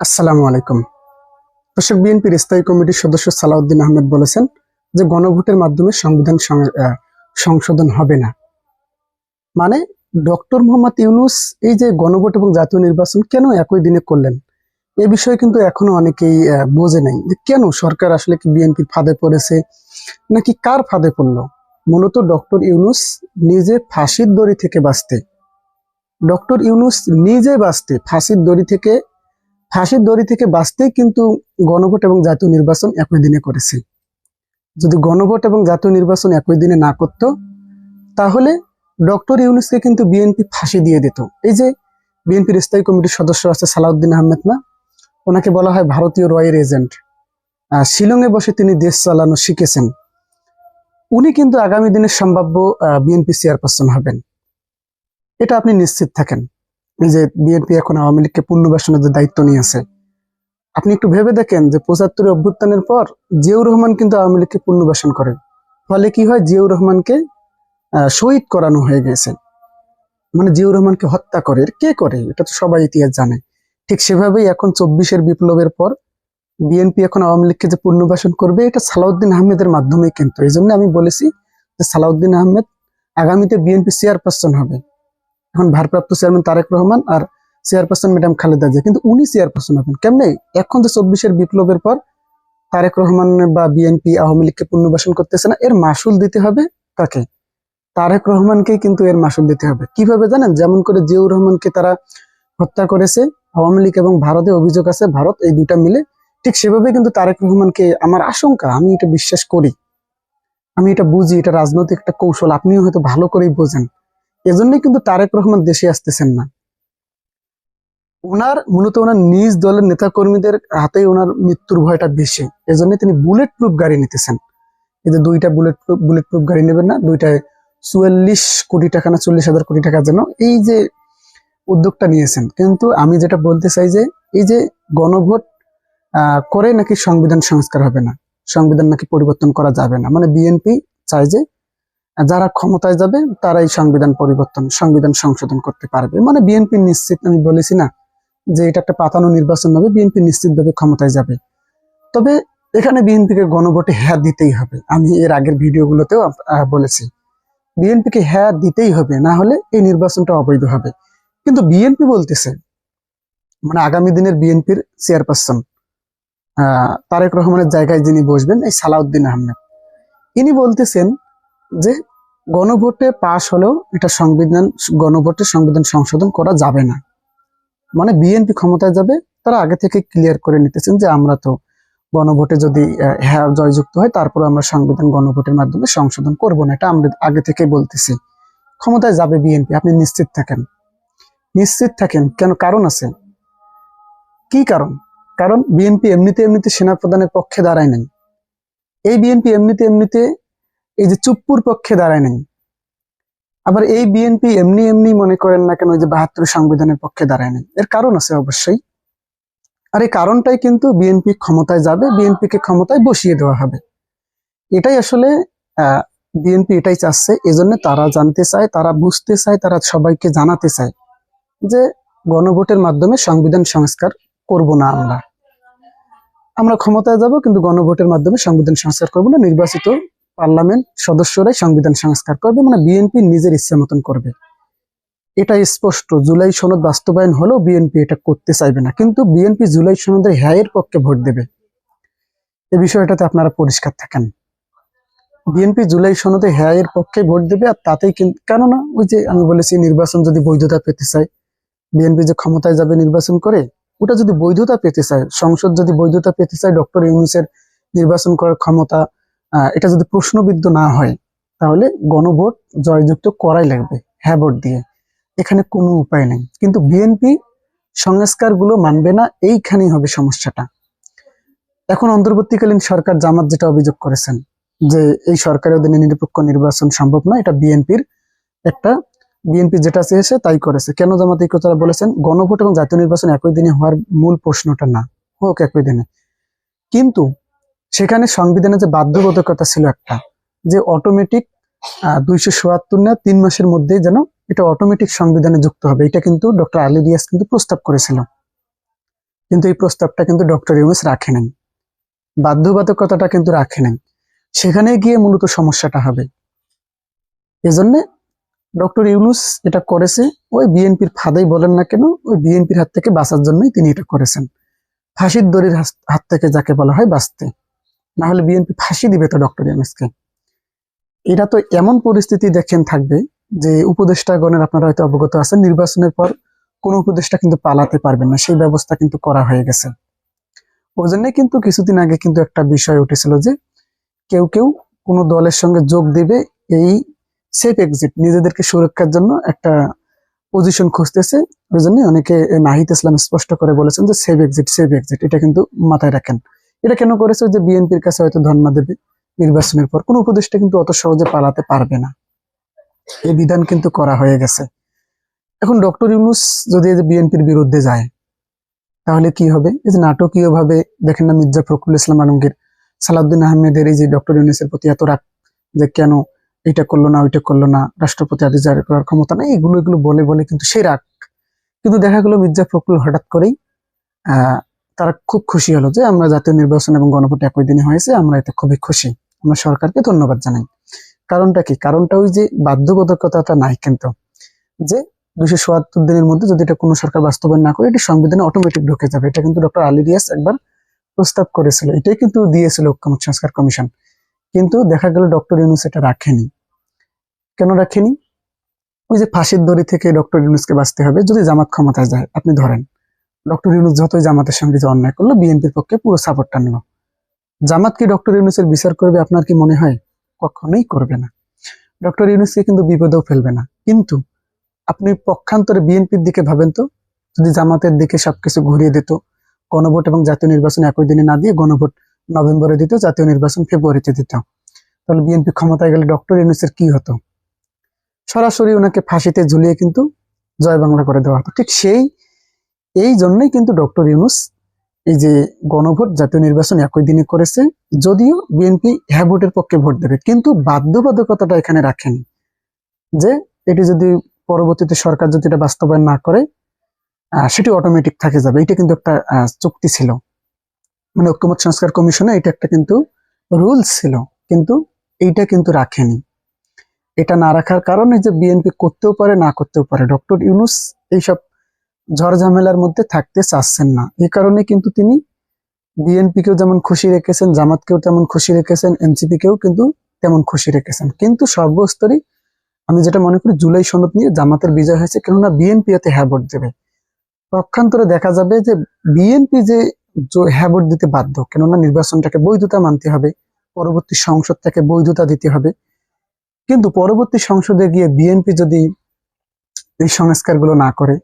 আসসালামু আলাইকুম। দর্শক, বিএনপির স্থায়ী কমিটির সদস্য সালাউদ্দিন আহমেদ বলেছেন যে গণভোটের মাধ্যমে সংবিধান সংশোধন হবে না। মানে ডক্টর মোহাম্মদ ইউনুস এই যে গণভোট এবং জাতীয় নির্বাচন কেন একই দিনে করলেন? এ বিষয়ে কিন্তু এখনও অনেকেই বোঝে নাই যে কেন সরকার আসলে কি বিএনপির ফাঁদে পড়েছে, নাকি কার ফাঁদে পড়ল? মূলত ডক্টর ইউনুস নিজে ফাঁসির দড়ি থেকে বাঁচতে। ডক্টর ইউনুস নিজে বাঁচতে ফাঁসির দড়ি থেকে ফাঁসির দড়ি থেকে বাঁচতেই কিন্তু গণভোট এবং জাতীয় নির্বাচন একই দিনে করেছে। যদি গণভোট এবং জাতীয় নির্বাচন একই দিনে না করত, তাহলে ডক্টর ইউনুসকে কিন্তু বিএনপি ফাঁসি দিয়ে দিত। এই যে বিএনপির স্থায়ী কমিটির সদস্য আছে সালাউদ্দিন আহমেদ না, ওনাকে বলা হয় ভারতীয় রয়ের এজেন্ট। শিলংয়ে বসে তিনি দেশ চালানো শিখেছেন। উনি কিন্তু আগামী দিনের সম্ভাব্য বিএনপি চেয়ারপারসন হবেন। এটা আপনি নিশ্চিত থাকেন। যে বিএনপি এখন আওয়ামী লীগকে পুনর্বাসনের যে দায়িত্ব নিয়েছে আপনি একটু ভেবে দেখেন যে পঁচাত্তরের অভ্যুত্থানের পর জিয়াউর রহমান কিন্তু আওয়ামী লীগকে পুনর্বাসন করে। ফলে কি হয়? জিয়াউর রহমানকে শহীদ করানো হয়ে গেছে। মানে জিয়াউর রহমানকে হত্যা করে। কে করে? এটা তো সবাই ইতিহাস জানে। ঠিক সেভাবেই এখন চব্বিশের বিপ্লবের পর বিএনপি এখন আওয়ামী লীগকে যে পুনর্বাসন করবে, এটা সালাউদ্দিন আহমেদের মাধ্যমেই কিন্তু। এই আমি বলেছি যে সালাউদ্দিন আহমেদ আগামীতে বিএনপি চেয়ারপারসন হবে। এখন ভারপ্রাপ্ত চেয়ারম্যান তারেক রহমান আর চেয়ারপারসন ম্যাডাম খালেদা জিয়া। কিন্তু উনি চেয়ারপারসন হবেন কেমনে? এখন যে চব্বিশের বিপ্লবের পর তারেক রহমান বা বিএনপি আওয়ামী লীগকে পুনর্বাসন করতেছে না, এর মাসুল দিতে হবে তাকে তারেক রহমানকেই কিন্তু এর মাসুল দিতে হবে। কীভাবে জানেন? যেমন করে জিয়াউর রহমানকে তারা হত্যা করেছে, আওয়ামী লীগ এবং ভারতে অভিযোগ আছে, ভারত এই দুটা মিলে। ঠিক সেভাবে কিন্তু তারেক রহমানকে আমার আশঙ্কা, আমি এটা বিশ্বাস করি। আমি এটা বুঝি, এটা রাজনৈতিক একটা কৌশল, আপনিও হয়তো ভালো করেই বোঝেন। এজন্যই কিন্তু তারেক রহমান দেশে আসতেছেন না। ওনার মূলত ওনার নিজ দলের নেতাকর্মীদের হাতেই ওনার মৃত্যুর ভয়টা বেশি। এজন্য তিনি বুলেট প্রুফ গাড়ি নিতেছেন। যে দুইটা বুলেট প্রুফ বুলেট প্রুফ গাড়ি নেবেন না, দুইটায় চুয়াল্লিশ কোটি টাকা না চল্লিশ হাজার কোটি টাকা যেন এই যে উদ্যোগটা নিয়েছেন। কিন্তু আমি যেটা বলতে চাই যে, এই যে গণভোট করে নাকি সংবিধান সংস্কার হবে না? সংবিধান নাকি পরিবর্তন করা যাবে না? মানে বিএনপি চায় যে যারা ক্ষমতায় যাবে, তারাই সংবিধান পরিবর্তন, সংবিধান সংশোধন করতে পারবে। মানে বিএনপি নিশ্চিত, আমি বলেছি না যে এটা একটা পাতানো নির্বাচন হবে, বিএনপি নিশ্চিতভাবে ক্ষমতায় যাবে। তবে এখানে বিএনপিকে গণভোটে হ্যাঁ দিতেই হবে। আমি এর আগের ভিডিওগুলোতেও বলেছি। বিএনপিকে হ্যাঁ দিতেই হবে, না হলে এই নির্বাচনটা অবৈধ হবে। কিন্তু বিএনপি বলতেছে মানে আগামী দিনের বিএনপির চেয়ারপারসন তারেক রহমানের জায়গায় যিনি বসবেন, এই সালাউদ্দিন আহমেদ, ইনি বলতেছেন যে গণভোটে পাশ হলেও এটা সংবিধান, গণভোটে সংবিধান সংশোধন করা যাবে না। মানে বিএনপি ক্ষমতায় যাবে, তারা আগে থেকে ক্লিয়ার করে নিতেছেন যে আমরা তো গণভোটে যদি হ্যাঁ জয়যুক্ত হয় তারপর আমরা সংবিধান গণভোটের মাধ্যমে সংশোধন করব না, এটা আমরা আগে থেকে বলতেছি। ক্ষমতায় যাবে বিএনপি, আপনি নিশ্চিত থাকেন। নিশ্চিত থাকেন, কেন কারণ আছে? কি কারণ? কারণ বিএনপি এমনিতে এমনিতে সেনাপ্রধানের পক্ষে দাঁড়ায় নাই। এই বিএনপি এমনিতে এমনিতে এই যে চুপ্পুর পক্ষে দাঁড়ায় নাই। আবার এই বিএনপি এমনি এমনি মনে করেন না কেন ওই যে বাহাত্তর সংবিধানের পক্ষে দাঁড়ায় নাই। এর কারণ আছে অবশ্যই। আর এই কারণটাই কিন্তু বিএনপি ক্ষমতায় যাবে বিএনপিকে ক্ষমতায় বসিয়ে দেওয়া হবে। এটাই আসলে বিএনপি এটাই চাচ্ছে, এজন্য তারা জানতে চায়, তারা বুঝতে চায়, তারা সবাইকে জানাতে চায় যে গণভোটের মাধ্যমে সংবিধান সংস্কার করব না আমরা। আমরা ক্ষমতায় যাব, কিন্তু গণভোটের মাধ্যমে সংবিধান সংস্কার করব না, নির্বাচিত পার্লামেন্ট সদস্যরাই সংবিধান সংস্কার করবে মানে বিএনপি নিজের ইচ্ছা মতন করবে। এটা স্পষ্ট, জুলাই সনদ বাস্তবায়ন হলেও বিএনপি এটা করতে চাইবে না, কিন্তু বিএনপি জুলাই সনদের হ্যায়ের পক্ষে ভোট দেবে। এই বিষয়টাতে আপনারা পরিষ্কার থাকেন। বিএনপি জুলাই সনদে হ্যায়ের পক্ষে ভোট দেবে আর তাতেই কেননা ওই যে আমি বলেছি নির্বাচন যদি বৈধতা পেতে চায় বিএনপি যে ক্ষমতায় যাবে নির্বাচন করে, ওটা যদি বৈধতা পেতে চায়, সংসদ যদি বৈধতা পেতে চায়, ডক্টর ইউনুসের নির্বাচন করার ক্ষমতা এটা যদি প্রশ্নবিদ্ধ না হয়, তাহলে গণভোট জয়যুক্ত করাই লাগবে হ্যাঁ ভোট দিয়ে। এখানে কোনো উপায় নেই। কিন্তু বিএনপি সংস্কারগুলো মানবে না, এইখানেই হবে সমস্যাটা। এখন অন্তর্বর্তীকালীন সরকার জামাত যেটা অভিযোগ করেছেন, যে এই সরকারের অধীনে নিরপেক্ষ নির্বাচন সম্ভব না এটা বিএনপির একটা, বিএনপি যেটা চেয়েছে তাই করেছে। কেন জামাত এই কথাটা বলেছেন? গণভোট এবং জাতীয় নির্বাচন একই দিনে হওয়ার মূল প্রশ্নটা না, হোক একই দিনে। কিন্তু সেখানে সংবিধানে যে বাধ্যবাধকতা ছিল একটা, যে অটোমেটিক দুইশো সোয়াত্তর না তিন মাসের মধ্যেই যেন এটা অটোমেটিক সংবিধানে যুক্ত হবে। এটা কিন্তু ডক্টর আলী রিয়াজ কিন্তু প্রস্তাব করেছিল। কিন্তু এই প্রস্তাবটা কিন্তু ডক্টর ইউনুস রাখে নাই। বাধ্যবাধকতাটা কিন্তু রাখে নাই। সেখানে গিয়ে মূলত সমস্যাটা হবে। এজন্য ডক্টর ইউনুস এটা করেছে, ওই বিএনপির ফাঁদেই বলেন না কেন, ওই বিএনপির হাত থেকে বাঁচার জন্যই তিনি এটা করেছেন। ফাঁসির দড়ির হাত থেকে যাকে বলা হয় বাঁচতে। না হলে বিএনপি ফাঁসি দিবে তো ডক্টর ইউনুসকে। এটা তো এমন পরিস্থিতি দেখেন থাকবে যে উপদেষ্টাগণের আপনারা হয়তো অবগত আছেন, নির্বাচনের পর কোন উপদেষ্টা কিন্তু পালাতে পারবেন না, সেই ব্যবস্থা কিন্তু করা হয়ে গেছে। ওই জন্য কিন্তু কিছুদিন আগে কিন্তু একটা বিষয় উঠেছিল যে কেউ কেউ কোনো দলের সঙ্গে যোগ দিবে, এই সেফ এক্সিট, নিজেদেরকে সুরক্ষার জন্য একটা পজিশন খুঁজতেছে। ওই জন্য অনেকে নাহিদ ইসলাম স্পষ্ট করে বলেছেন যে সেভ এক্সিট সেভ এক্সিট, এটা কিন্তু মাথায় রাখেন। এটা কেন করেছে যে বিএনপির কাছে হয়তো ধর্ণা দেবে নির্বাচনের পর? কোন উপদেষ্টা কিন্তু অত সহজে পালাতে পারবে না। এই বিধান কিন্তু করা হয়ে গেছে। এখন ডক্টর ইউনুস যদি বিএনপির বিরুদ্ধে যায়, তাহলে কি হবে? এই যে নাটকীয় ভাবে দেখেন না মির্জা ফখরুল ইসলাম আলমগীর, সালাউদ্দিন আহমেদের এই যে ডক্টর ইউনুসের প্রতি এত রাগ যে কেন এটা করল না, ওইটা করল না, রাষ্ট্রপতি আদেশ জারি করার ক্ষমতা নাই, এগুলো এগুলো বলে বলে কিন্তু সেই রাগ। কিন্তু দেখা গেলো মির্জা ফখরুল হঠাৎ করেই, আহ তারা খুব খুশি হলো যে আমরা জাতীয় নির্বাচন এবং গণভোট একই দিনে হয়েছে, আমরা এতে খুবই খুশি। আমরা সরকারকে ধন্যবাদ জানাই। কারণটা কি? কারণটা ওই যে বাধ্যবাধকতাটা নাই কিন্তু। যে দুশো চুয়াত্তর দিনের মধ্যে যদি এটা কোনো সরকার বাস্তবায়ন না করে, এটি সংবিধানে অটোমেটিক ঢুকে যাবে। এটা কিন্তু ডক্টর আলী রিয়াস একবার প্রস্তাব করেছিল। এটাই কিন্তু দিয়েছিল ঐক্যমত সংস্কার কমিশন। কিন্তু দেখা গেল ডক্টর ইউনুস এটা রাখেনি। কেন রাখেনি? ওই যে ফাঁসির দড়ি থেকে ডক্টর ইউনুসকে বাঁচতে হবে যদি জামাত ক্ষমতায় যায়, আপনি ধরেন। ডক্টর ইউনুস যতই জামাতের সঙ্গে যে অন্যায় করল, বিএনপির পক্ষে পুরো সাপোর্টটা নিল। জামাত কি ডক্টর ইউনুসের বিচার করবে আপনার কি মনে হয়? কখনোই করবে না। ডক্টর ইউনুসকে কিন্তু বিপদেও ফেলবে না। কিন্তু আপনি পক্ষান্তরে বিএনপির দিকে ভাবেন তো? যদি জামাতের দিকে সবকিছু ঘুরিয়ে দিত, গণভোট এবং জাতীয় নির্বাচন একই দিনে না দিয়ে গণভোট নভেম্বরে দিত, জাতীয় নির্বাচন ফেব্রুয়ারিতে দিত, তাহলে বিএনপি ক্ষমতায় গেলে ডক্টর ইউনুসের কি হতো? সরাসরি ওনাকে ফাঁসিতে ঝুলিয়ে কিন্তু জয় বাংলা করে দেওয়া হতো। ঠিক সেই এই জন্যই কিন্তু ডক্টর ইউনুস এই যে গণভোট জাতীয় নির্বাচন একই দিনে করেছে, যদিও বিএনপি হ্যাঁ ভোটের পক্ষে ভোট দেবে। কিন্তু বাধ্যবাধকতাটা এখানে রাখেনি যে এটি যদি পরবর্তীতে সরকার যদি এটা বাস্তবায়ন না করে সেটি অটোমেটিক থাকে যাবে। এটা কিন্তু একটা চুক্তি ছিল। মানে ঐক্যমত সংস্কার কমিশনে এটা একটা কিন্তু রুলস ছিল, কিন্তু এইটা কিন্তু রাখেনি। এটা না রাখার কারণে যে বিএনপি করতেও পারে, না করতেও পারে। ডক্টর ইউনুস এইসব ঝড় ঝামেলার মধ্যে থাকতে চাচ্ছেন না। এ কারণে কিন্তু তিনি বিএনপিকেও যেমন খুশি রেখেছেন, জামাতকেও তেমন খুশি রেখেছেন, এনসিপিকেও কিন্তু তেমন খুশি রেখেছেন। কিন্তু সর্বস্তরই আমি যেটা মনে করি, জুলাই সনদ নিয়ে জামাতের বিজয় হয়েছে, কেননা বিএনপি এতে হ্যাঁ দেবে। পক্ষান্তরে দেখা যাবে যে বিএনপি যে হ্যাঁ দিতে বাধ্য, কেননা নির্বাচনটাকে বৈধতা মানতে হবে, পরবর্তী সংসদ থেকে বৈধতা দিতে হবে। কিন্তু পরবর্তী সংসদে গিয়ে বিএনপি যদি এই সংস্কারগুলো না করে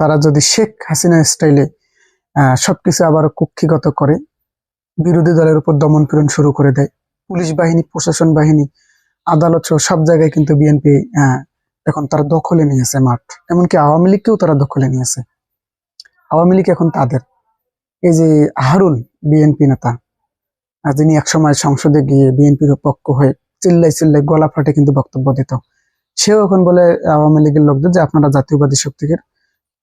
তারা যদি শেখ হাসিনা স্টাইলে সবকিছু আবার কুক্ষিগত করে, বিরোধী দলের উপর দমন পীড়ন শুরু করে দেয়, পুলিশ বাহিনী, প্রশাসন বাহিনী, আদালত সহ সব জায়গায় কিন্তু বিএনপি এখন তারা দখলে নিয়েছে মাঠ। এমনকি আওয়ামী লীগকেও তারা দখলে নিয়েছে। আওয়ামী লীগ এখন তাদের। এই যে হারুন বিএনপি নেতা যিনি একসময় সংসদে গিয়ে বিএনপির পক্ষ হয়ে চিল্লাই চিল্লাই গলা ফাটে কিন্তু বক্তব্য দিত, সেও এখন বলে আওয়ামী লীগের লোকদের যে আপনারা জাতীয়বাদী শক্তিকে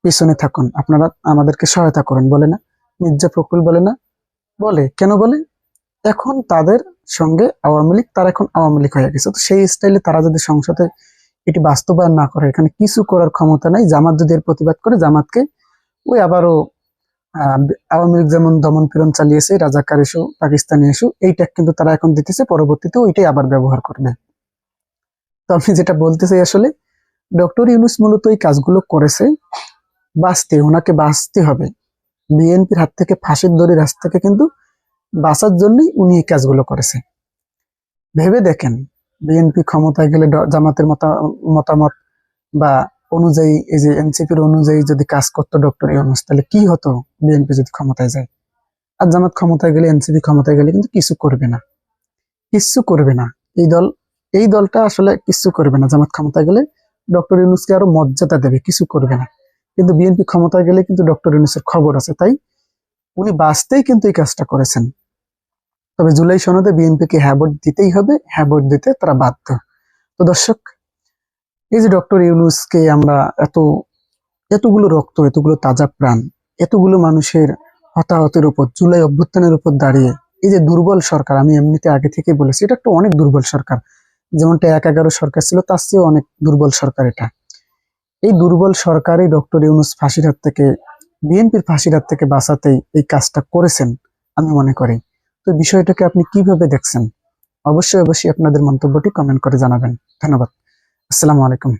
পিছনে থাকুন, আপনারা আমাদেরকে সহায়তা করেন, বলে না? মির্জা ফখরুল বলে না? বলে, কেন বলে? এখন তাদের সঙ্গে আওয়ামী লীগ, তারা এখন আওয়ামী লীগ হয়ে গেছে। তো সেই স্টাইলে তারা যদি সংসদে এটি বাস্তবায়ন না করে, এখানে কিছু করার ক্ষমতা নাই, জামাত যদি এর প্রতিবাদ করে, জামাতকে ওই আবারও আওয়ামী লীগ যেমন দমন পীড়ন চালিয়েছে, রাজাকার ইস্যু পাকিস্তানি ইস্যু এইটা কিন্তু তারা এখন দিতেছে, পরবর্তীতে ওইটাই আবার ব্যবহার করবে। তো আমি যেটা বলতে চাই আসলে, ডক্টর ইউনুস মূলত এই কাজগুলো করেছে বাঁচতে, ওনাকে বাঁচতে হবে। বিএনপির হাত থেকে, ফাঁসির দড়ির হাত থেকে কিন্তু বাঁচার জন্যই উনি এই কাজগুলো করেছে। ভেবে দেখেন, বিএনপি ক্ষমতায় গেলে জামাতের মতা- মতামত বা অনুযায়ী, এই যে এনসিপির অনুযায়ী যদি কাজ করতো ডক্টর ইউনুস, তাহলে কি হতো বিএনপি যদি ক্ষমতায় যায়? আর জামাত ক্ষমতায় গেলে, এনসিপি ক্ষমতায় গেলে কিন্তু কিছু করবে না। কিচ্ছু করবে না। এই দল, এই দলটা আসলে কিছু করবে না। জামাত ক্ষমতায় গেলে ডক্টর ইউনুসকে আরও মর্যাদা দেবে, কিছু করবে না। কিন্তু বিএনপি ক্ষমতায় গেলে কিন্তু ডক্টর ইউনুসের খবর আছে, তাই উনি বাঁচতেই কিন্তু এই কাজটা করেছেন। তবে জুলাই সনদে বিএনপিকে হ্যাঁ ভোট দিতেই হবে হ্যাঁ ভোট দিতে তারা বাধ্য। তো দর্শক, এই যে ডক্টর ইউনুসকে আমরা এত, এতগুলো রক্ত, এতগুলো তাজা প্রাণ, এতগুলো মানুষের হতাহতের উপর, জুলাই অভ্যুত্থানের উপর দাঁড়িয়ে, এই যে দুর্বল সরকার, আমি এমনিতে আগে থেকে বলেছি, এটা একটা অনেক দুর্বল সরকার। যেমনটা এক এগারো সরকার ছিল, তার চেয়েও অনেক দুর্বল সরকার এটা। এই দুর্বল সরকারই ডক্টর ইউনুস ফাঁসির হাত থেকে, বিএনপির ফাঁসির হাত থেকে বাঁচাতেই এই কাজটা করেছেন আমি মনে করি। তো বিষয়টাকে আপনি কীভাবে দেখছেন? অবশ্যই অবশ্যই আপনাদের মন্তব্যটি কমেন্ট করে জানাবেন। ধন্যবাদ। আসসালামু আলাইকুম।